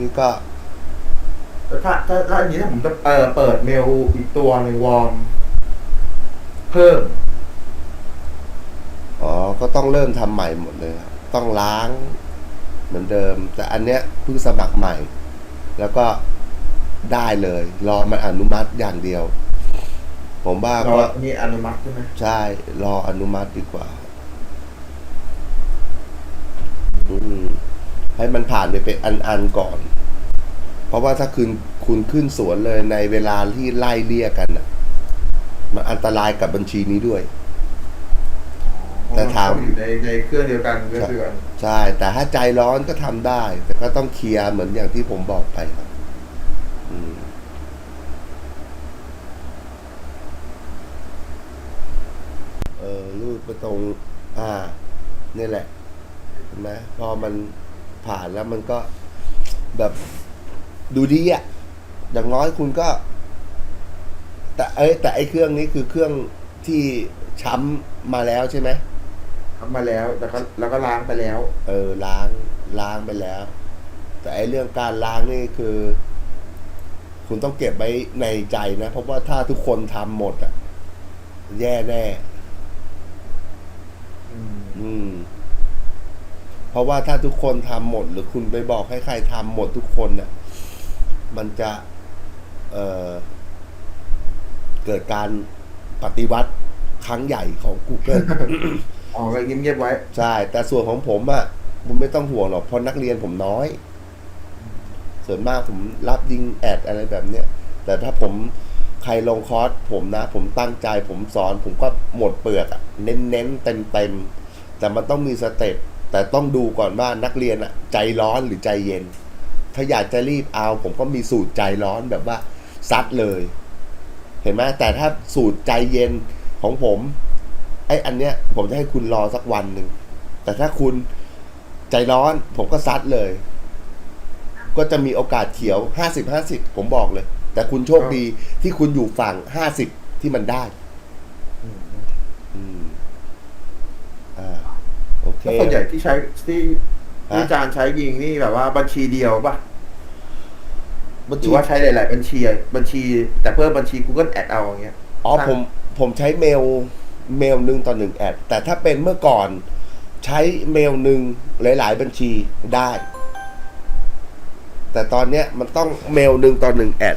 นี่ก็แล้วถ้าถ้าถ้าอย่างนี้ถ้าผมจะเออเปิดเมลอีกตัวหนึ่งวอร์มเพิ่ม อ๋อ ก็ต้องเริ่มทำใหม่หมดเลยครับต้องล้าง เหมือนเดิม แต่อันเนี้ยเพิ่งสมัครใหม่ แล้วก็ได้เลย รอมันอนุมัติอย่างเดียว ผมว่าเราก็อันนี้อนุมัติใช่ไหม ใช่ รออนุมัติดีกว่า อืม ให้มันผ่านไปเป็นอันๆก่อน เพราะว่าถ้าคุณคุณขึ้นสวนเลยในเวลาที่ไล่เลี่ยกันน่ะมันอันตรายกับบัญชีนี้ด้วย แต่ถามเพระนอยู่ในในเครื่องเดียวกันก็คือกันใช่ แต่ถ้าใจร้อนก็ทำได้ แต่ก็ต้องเคลียร์เหมือนอย่างที่ผมบอกไปครับอืมเออรูดไปตรง อ่า นี่แหละเห็นไหมพอมัน ผ่านแล้วมันก็แบบดูดีอะอย่างน้อยคุณก็ แต่เอ้ยแต่ไอ้เครื่องนี้คือเครื่องที่ช้ำมาแล้วใช่ไหมทำมาแล้วแล้วก็แล้วก็ล้างไปแล้ว เออล้างล้างไปแล้ว แต่ไอ้เรื่องการล้างนี่คือ คุณต้องเก็บไว้ในใจนะ เพราะว่าถ้าทุกคนทำหมดอะแย่แน่ อืม อืม เพ ราะว่าถ้าทุกคนทำหมด หรือคุณไปบอกให้ใครทำหมดทุกคนเนี่ยมันจะเอ่อเกิดการปฏิวัติครั้งใหญ่ของ Google อ๋อก็เงียบๆไว้ ใช่ แต่ส่วนของผมอะ่ะผมไม่ต้องห่วงหรอกเพราะนักเรียนผมน้อย ส่วนมากผมรับยิงแอดอะไรแบบเนี้ยแต่ถ้าผมใครลงคอร์สผมนะ ผมตั้งใจผมสอน ผมก็หมดเปลือกอะเน้นเน้นเต็มเต็มๆแต่มันต้องมีสเต็ป แต่ต้องดูก่อนว่านักเรียนอะใจร้อนหรือใจเย็น ถ้าอยากจะรีบเอา ผมก็มีสูตรใจร้อนแบบว่าซัดเลย เห็นไหมแต่ถ้าสูตรใจเย็นของผมไอ้อันเนี้ย ผมจะให้คุณรอสักวันหนึ่งแต่ถ้าคุณใจร้อนผมก็ซัดเลย ก็จะมีโอกาสเขียวห้าสิบห้าสิบผมบอกเลย แต่คุณโชคดีที่คุณอยู่ฝั่งห้าสิบที่มันได้ อืม อืม อ่า โอเค แล้วส่วนใหญ่ที่ใช้ที่ฮะที่อาจารย์ใช้ยิงนี่แบบว่าบัญชีเดียวป่ะบัญหรืชีอว่าใช้หลาย ๆ บัญชีอะบัญชี แต่เพิ่มบัญชี Google Ad เอาอย่างเงี้ย อ๋อผมผมใช้เมลเมลหนึ่งต่อหนึ่งแอด แต่ถ้าเป็นเมื่อก่อนใช้เมลหนึ่งหลาย ๆ บัญชีได้ แต่ตอนเนี้ยมันต้องเมลหนึ่งต่อหนึ่งแอด